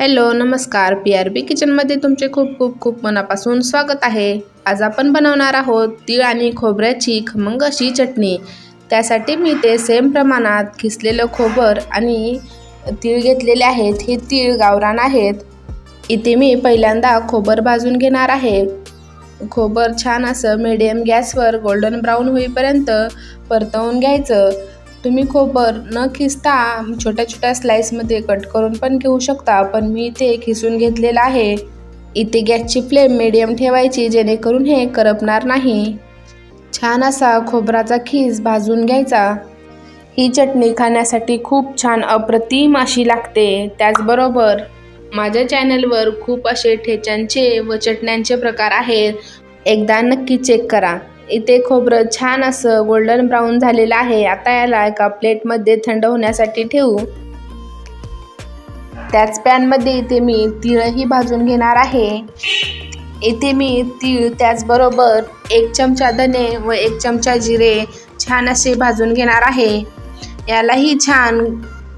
Hello नमस्कार. P R B किचनमध्ये तुमचे खूप खूप खूप मनापासून स्वागत आहे. आज आपण बनवणार आहोत तीळ आणि खोबऱ्याची खमंग अशी चटणी. त्यासाठी मी ते सेम प्रमाणात खिसलेलं खोबर आणि तीळ घेतलेले आहेत. हे तीळ गावरान आहेत. इथे मी पहिल्यांदा खोबर भाजून घेणार आहे. खोबर छान असं मिडियम गॅसवर गोल्डन ब्राऊन होईपर्यंत परतवून घ्यायचं. तुम्ही खोबर न खिसता छोट्या छोट्या स्लाईसमध्ये कट करून पण घेऊ शकता. पण मी इथे खिसून घेतलेलं आहे. इथे गॅसची फ्लेम मिडियम ठेवायची जेणेकरून हे करपणार नाही. छान असा खोबराचा खीस भाजून घ्यायचा. ही चटणी खाण्यासाठी खूप छान अप्रतिम अशी लागते. त्याचबरोबर माझ्या चॅनलवर खूप असे ठेच्यांचे व चटण्यांचे प्रकार आहेत. एकदा नक्की चेक करा. इथे खोबरं छान असं गोल्डन ब्राऊन झालेलं आहे. आता याला एका प्लेटमध्ये थंड होण्यासाठी ठेवू. त्याच पॅनमध्ये इथे मी तिळही भाजून घेणार आहे. इथे मी तीळ त्याचबरोबर एक चमचा धने व एक चमचा जिरे छान असे भाजून घेणार आहे. यालाही छान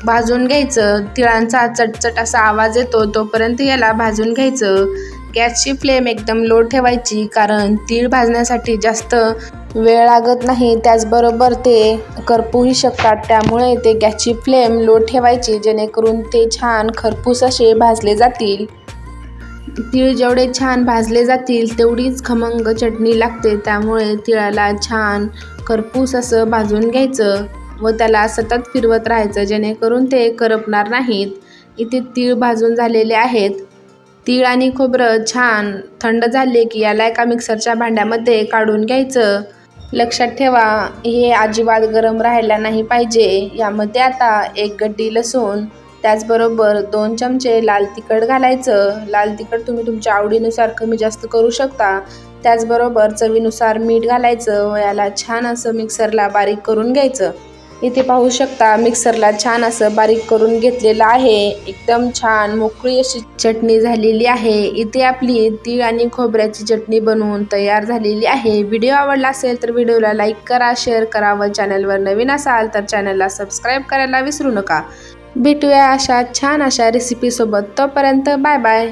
भाजून घ्यायचं. तिळांचा चटचट असा आवाज येतो तोपर्यंत याला भाजून घ्यायचं. गॅसची फ्लेम एकदम लो ठेवायची कारण तीळ भाजण्यासाठी जास्त वेळ लागत नाही. त्याचबरोबर ते करपूही शकतात. त्यामुळे ते गॅसची फ्लेम लो ठेवायची जेणेकरून ते छान खरपूस असे भाजले जातील. तीळ जेवढे छान भाजले जातील तेवढीच खमंग चटणी लागते. त्यामुळे तिळाला छान खरपूस असं भाजून घ्यायचं व त्याला सतत फिरवत राहायचं जेणेकरून ते करपणार नाहीत. इथे तीळ भाजून झालेले आहेत. तीळ आणि खोबरं छान थंड झाले की याला एका मिक्सरच्या भांड्यामध्ये काढून घ्यायचं. लक्षात ठेवा हे अजिबात गरम राहायला नाही पाहिजे. यामध्ये आता एक गड्डी लसूण त्याचबरोबर दोन चमचे लाल तिखट घालायचं. लाल तिखट तुम्ही तुमच्या आवडीनुसार कमी जास्त करू शकता. त्याचबरोबर चवीनुसार मीठ घालायचं व याला छान असं मिक्सरला बारीक करून घ्यायचं. इथे पाहू शकता मिक्सरला छान असं बारीक करून घेतलेलं आहे. एकदम छान मोकळी अशी चटणी झालेली आहे. इथे आपली तीळ आणि खोबऱ्याची चटणी बनवून तयार झालेली आहे. व्हिडिओ आवडला असेल तर व्हिडिओला लाईक करा शेअर करा व चॅनलवर नवीन असाल तर चॅनलला सबस्क्राईब करायला विसरू नका. भेटूया अशा छान अशा रेसिपीसोबत तोपर्यंत बाय बाय.